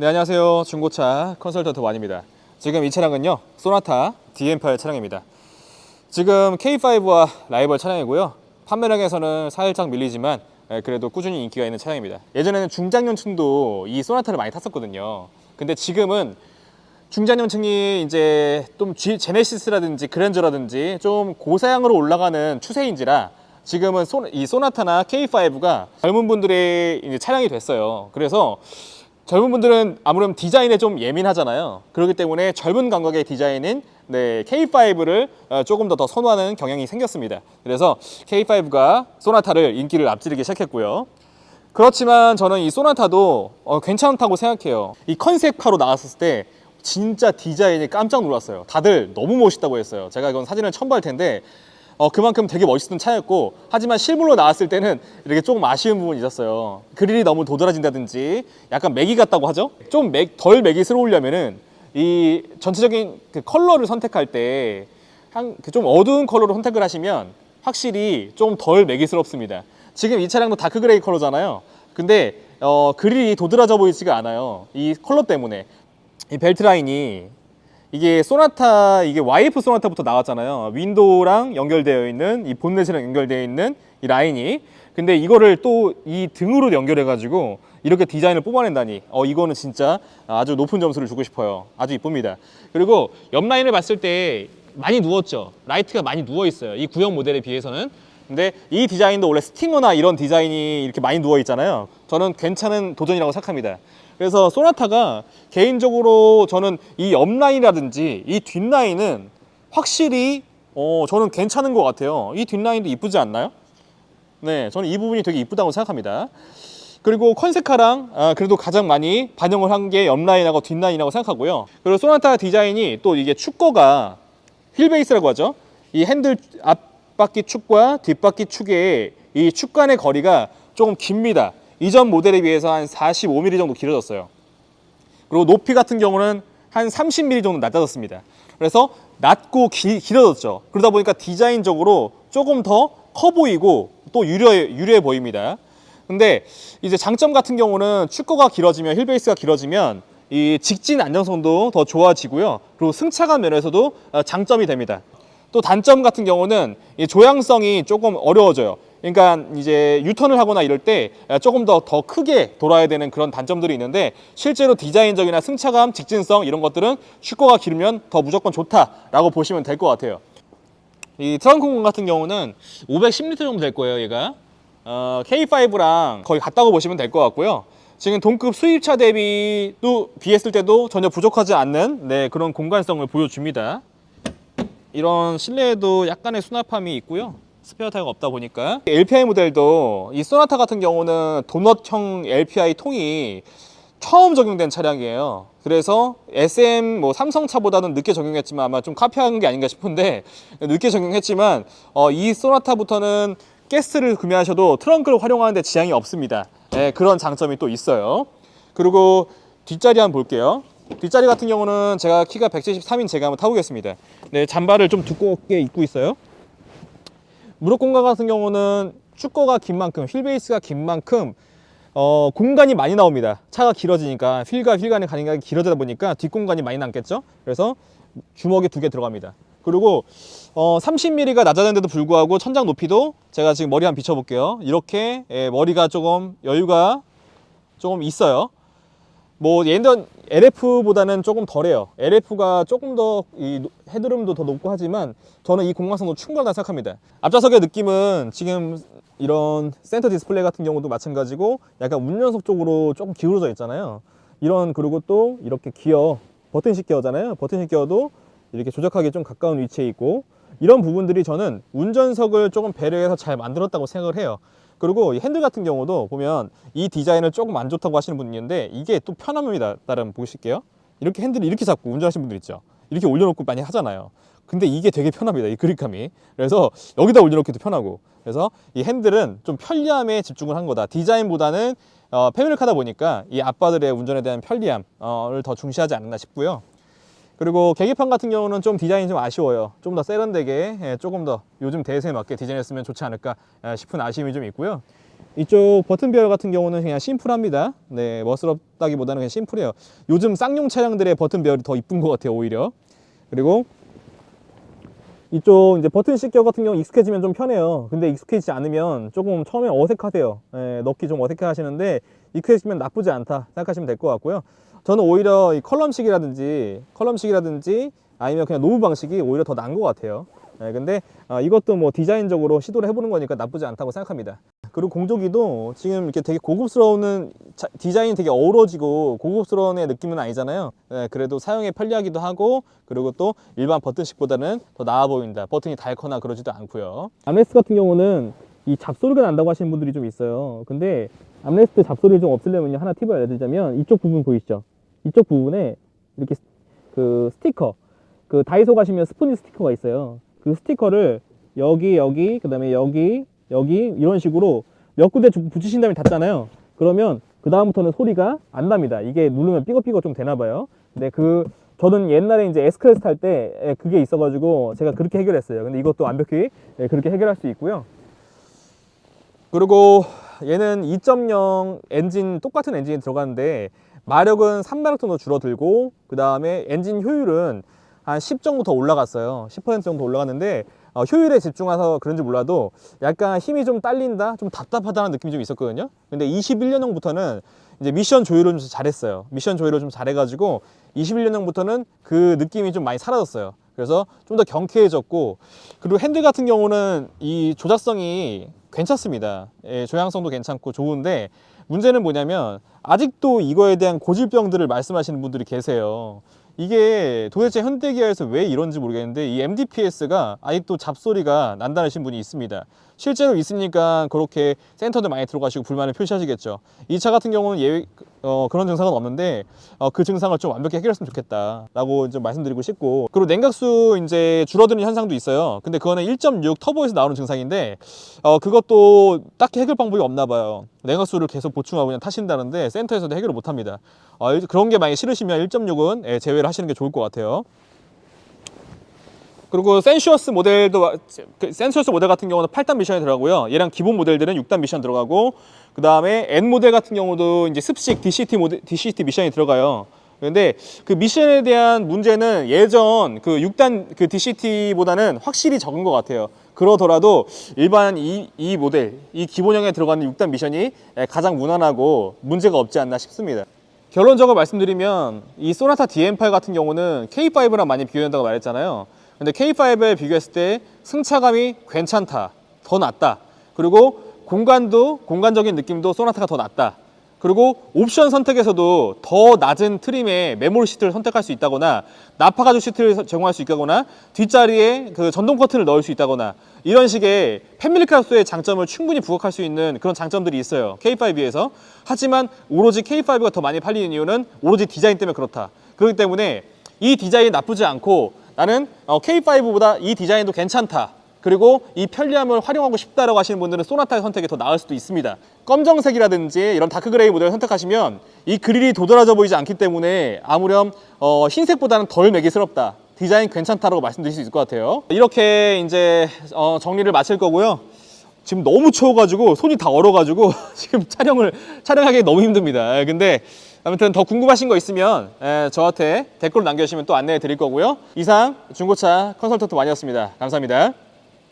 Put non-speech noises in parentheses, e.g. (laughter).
네 안녕하세요. 중고차 컨설턴트 완입니다. 지금 이 차량은요 소나타 DM8 차량입니다. 지금 K5와 라이벌 차량이고요. 판매량에서는 살짝 밀리지만 예, 그래도 꾸준히 인기가 있는 차량입니다. 예전에는 중장년층도 이 소나타를 많이 탔었거든요. 근데 지금은 중장년층이 이제 좀 G, 제네시스라든지 그랜저라든지 좀 고사양으로 올라가는 추세인지라 지금은 소, 이 소나타나 K5가 젊은 분들의 차량이 됐어요. 그래서 젊은 분들은 아무래도 디자인에 좀 예민하잖아요. 그렇기 때문에 젊은 감각의 디자인인 네, K5를 어, 조금 더 더 선호하는 경향이 생겼습니다. 그래서 K5가 소나타를 인기를 앞지르기 시작했고요. 그렇지만 저는 이 소나타도 어, 괜찮다고 생각해요. 이 컨셉카로 나왔을 때 진짜 디자인이 깜짝 놀랐어요. 다들 너무 멋있다고 했어요. 제가 이건 사진을 볼 텐데 어, 그만큼 되게 멋있던 차였고 하지만 실물로 나왔을 때는 이렇게 조금 아쉬운 부분이 있었어요. 그릴이 너무 도드라진다든지 약간 맥이 같다고 하죠. 좀 맥, 덜 맥이스러우려면은 이 전체적인 그 컬러를 선택할 때한그좀 어두운 컬러로 선택을 하시면 확실히 좀 덜 맥이스럽습니다. 지금 이 차량도 다크 그레이 컬러잖아요. 근데 어, 그릴이 도드라져 보이지가 않아요. 이 컬러 때문에 이 벨트 라인이 이게 소나타 이게 YF 소나타부터 나왔잖아요. 윈도우랑 연결되어 있는 이 본넷이랑 연결되어 있는 이 라인이 근데 이거를 또 이 등으로 연결해 가지고 이렇게 디자인을 뽑아낸다니 어 이거는 진짜 아주 높은 점수를 주고 싶어요. 아주 이쁩니다. 그리고 옆 라인을 봤을 때 많이 누웠죠. 라이트가 많이 누워 있어요. 이 구형 모델에 비해서는 근데 이 디자인도 원래 스팅어나 이런 디자인이 이렇게 많이 누워 있잖아요. 저는 괜찮은 도전이라고 생각합니다. 그래서 소나타가 개인적으로 저는 이 옆라인이라든지 이 뒷라인은 확실히 어 저는 괜찮은 것 같아요. 이 뒷라인도 이쁘지 않나요? 네, 저는 이 부분이 되게 이쁘다고 생각합니다. 그리고 컨셉카랑 아, 그래도 가장 많이 반영을 한 게 옆라인하고 뒷라인이라고 생각하고요. 그리고 소나타 디자인이 또 이게 축거가 휠 베이스라고 하죠. 이 핸들 앞 바퀴 축과 뒷바퀴 축의 이 축 간의 거리가 조금 깁니다. 이전 모델에 비해서 한 45mm 정도 길어졌어요. 그리고 높이 같은 경우는 한 30mm 정도 낮아졌습니다. 그래서 낮고 기, 길어졌죠. 그러다 보니까 디자인적으로 조금 더 커 보이고 또 유려해, 유려해 보입니다. 근데 이제 장점 같은 경우는 축구가 길어지면 힐 베이스가 길어지면 이 직진 안정성도 더 좋아지고요. 그리고 승차감 면에서도 어, 장점이 됩니다. 또 단점 같은 경우는 이 조향성이 조금 어려워져요. 그러니까 이제 유턴을 하거나 이럴 때 조금 더 더 크게 돌아야 되는 그런 단점들이 있는데 실제로 디자인적이나 승차감, 직진성 이런 것들은 슈퍼가 길면 더 무조건 좋다라고 보시면 될 것 같아요. 이 트렁크 공간 같은 경우는 510리터 정도 될 거예요, 얘가. 어, K5랑 거의 같다고 보시면 될 것 같고요. 지금 동급 수입차 대비도 비했을 때도 전혀 부족하지 않는 네, 그런 공간성을 보여줍니다. 이런 실내에도 약간의 수납함이 있고요. 스페어 타이어가 없다 보니까 LPI 모델도 이 소나타 같은 경우는 도넛형 LPI 통이 처음 적용된 차량이에요. 그래서 SM 뭐 삼성차보다는 늦게 적용했지만 아마 좀 카피한 게 아닌가 싶은데 늦게 적용했지만 어, 이 소나타부터는 가스를 구매하셔도 트렁크를 활용하는데 지장이 없습니다. 네, 그런 장점이 또 있어요. 그리고 뒷자리 한번 볼게요. 뒷자리 같은 경우는 제가 키가 173인 제가 한번 타보겠습니다. 네, 잠바를 좀 두껍게 입고 있어요. 무릎 공간 같은 경우는 축거가 긴 만큼, 휠 베이스가 긴 만큼 어, 공간이 많이 나옵니다. 차가 길어지니까 휠과 휠 간의 간격이 길어지다 보니까 뒷공간이 많이 남겠죠. 그래서 주먹이 두 개 들어갑니다. 그리고 어, 30mm가 낮아졌는데도 불구하고 천장 높이도 제가 지금 머리 한번 비춰볼게요. 이렇게 예, 머리가 조금 여유가 조금 있어요. 뭐 예전 LF보다는 조금 덜해요. LF가 조금 더 이 헤드룸도 더 높고 하지만 저는 이 공간성도 충분하다 생각합니다. 앞좌석의 느낌은 지금 이런 센터 디스플레이 같은 경우도 마찬가지고 약간 운전석 쪽으로 조금 기울어져 있잖아요. 이런 그리고 또 이렇게 기어 버튼식 기어잖아요. 버튼식 기어도 이렇게 조작하기 좀 가까운 위치에 있고 이런 부분들이 저는 운전석을 조금 배려해서 잘 만들었다고 생각을 해요. 그리고 이 핸들 같은 경우도 보면 이 디자인을 조금 안 좋다고 하시는 분이 있는데 이게 또 편함입니다. 따름 보실게요. 이렇게 핸들을 이렇게 잡고 운전하시는 분들 있죠. 이렇게 올려놓고 많이 하잖아요. 근데 이게 되게 편합니다. 이 그립감이. 그래서 여기다 올려놓기도 편하고. 그래서 이 핸들은 좀 편리함에 집중을 한 거다. 디자인보다는 어, 패밀리카다 보니까 이 아빠들의 운전에 대한 편리함을 더 중시하지 않나 싶고요. 그리고 계기판 같은 경우는 좀 디자인이 좀 아쉬워요. 좀 더 세련되게 예, 조금 더 요즘 대세에 맞게 디자인했으면 좋지 않을까 예, 싶은 아쉬움이 좀 있고요. 이쪽 버튼 배열 같은 경우는 그냥 심플합니다. 네, 멋스럽다기보다는 그냥 심플해요. 요즘 쌍용 차량들의 버튼 배열이 더 이쁜 것 같아요, 오히려. 그리고 이쪽 이제 버튼 씻겨 같은 경우 익숙해지면 좀 편해요. 근데 익숙해지지 않으면 조금 처음에 어색하세요. 예, 넣기 좀 어색해 하시는데 익숙해지면 나쁘지 않다 생각하시면 될 것 같고요. 저는 오히려 이 컬럼식이라든지 컬럼식이라든지 아니면 그냥 노무 방식이 오히려 더 나은 것 같아요. 예, 근데 아, 이것도 뭐 디자인적으로 시도를 해보는 거니까 나쁘지 않다고 생각합니다. 그리고 공조기도 지금 이렇게 되게 고급스러운 자- 디자인이 되게 어우러지고 고급스러운 느낌은 아니잖아요. 예, 그래도 사용에 편리하기도 하고 그리고 또 일반 버튼식보다는 더 나아 보인다. 버튼이 닳거나 그러지도 않고요. 암레스트 같은 경우는 이 잡소리가 난다고 하시는 분들이 좀 있어요. 근데 암레스트 잡소리를 좀 없애려면 하나 팁을 알려드리자면 이쪽 부분 보이시죠? 이쪽 부분에 이렇게 스- 그 스티커 그 다이소 가시면 스푸니 스티커가 있어요. 그 스티커를 여기 여기 그다음에 여기 여기 이런 식으로 몇 군데 주- 붙이신 다음에 닫잖아요. 그러면 그 다음부터는 소리가 안 납니다. 이게 누르면 삐걱삐걱 좀 되나 봐요. 근데 그 저는 옛날에 이제 S클래스 탈 때 그게 있어가지고 제가 그렇게 해결했어요. 근데 이것도 완벽히 예, 그렇게 해결할 수 있고요. 그리고 얘는 2.0 엔진 똑같은 엔진이 들어가는데 마력은 3마력 정도 줄어들고 그 다음에 엔진 효율은 한 10 정도 더 올라갔어요. 10% 정도 올라갔는데 어, 효율에 집중해서 그런지 몰라도 약간 힘이 좀 딸린다, 좀 답답하다는 느낌이 좀 있었거든요. 근데 21년형부터는 이제 미션 조율을 좀 잘했어요. 미션 조율을 좀 잘해가지고 21년형부터는 그 느낌이 좀 많이 사라졌어요. 그래서 좀 더 경쾌해졌고 그리고 핸들 같은 경우는 이 조작성이 괜찮습니다. 예, 조향성도 괜찮고 좋은데 문제는 뭐냐면 아직도 이거에 대한 고질병들을 말씀하시는 분들이 계세요. 이게 도대체 현대기아에서 왜 이런지 모르겠는데 이 MDPS가 아직도 잡소리가 난다는 분이 있습니다. 실제로 있으니까 그렇게 센터도 많이 들어가시고 불만을 표시하시겠죠. 이 차 같은 경우는 예, 어, 그런 증상은 없는데 어, 그 증상을 좀 완벽히 해결했으면 좋겠다라고 좀 말씀드리고 싶고 그리고 냉각수 이제 줄어드는 현상도 있어요. 근데 그거는 1.6 터보에서 나오는 증상인데 어, 그것도 딱히 해결 방법이 없나 봐요. 냉각수를 계속 보충하고 그냥 타신다는데 센터에서도 해결을 못 합니다. 어, 그런 게 많이 싫으시면 1.6은 예, 제외를 하시는 게 좋을 것 같아요. 그리고 센슈어스 모델도 그 센슈어스 모델 같은 경우는 8단 미션이 들어가고요. 얘랑 기본 모델들은 6단 미션 들어가고 그 다음에 N 모델 같은 경우도 이제 습식 DCT 모델 DCT 미션이 들어가요. 그런데 그 미션에 대한 문제는 예전 그 6단 그 DCT보다는 확실히 적은 것 같아요. 그러더라도 일반 이, 이 모델, 이 기본형에 들어가는 6단 미션이 가장 무난하고 문제가 없지 않나 싶습니다. 결론적으로 말씀드리면 이 소나타 DM8 같은 경우는 K5랑 많이 비교된다고 말했잖아요. 근데 K5에 비교했을 때 승차감이 괜찮다, 더 낫다. 그리고 공간도 공간적인 느낌도 소나타가 더 낫다. 그리고 옵션 선택에서도 더 낮은 트림의 메모리 시트를 선택할 수 있다거나 나파 가죽 시트를 제공할 수 있다거나 뒷자리에 그 전동 커튼을 넣을 수 있다거나 이런 식의 패밀리카로서의 장점을 충분히 부각할 수 있는 그런 장점들이 있어요 K5에서 하지만 오로지 K5가 더 많이 팔리는 이유는 오로지 디자인 때문에 그렇다 그렇기 때문에 이 디자인이 나쁘지 않고 나는 어, K5보다 이 디자인도 괜찮다 그리고 이 편리함을 활용하고 싶다라고 하시는 분들은 소나타의 선택이 더 나을 수도 있습니다. 검정색이라든지 이런 다크그레이 모델을 선택하시면 이 그릴이 도드라져 보이지 않기 때문에 아무렴 어, 흰색보다는 덜 매기스럽다. 디자인 괜찮다라고 말씀드릴 수 있을 것 같아요. 이렇게 이제 어, 정리를 마칠 거고요. 지금 너무 추워가지고 손이 다 얼어가지고 (laughs) 지금 촬영을 촬영하기 너무 힘듭니다. 예, 근데 아무튼 더 궁금하신 거 있으면 예, 저한테 댓글 남겨주시면 또 안내해 드릴 거고요. 이상 중고차 컨설턴트 완이었습니다. 감사합니다.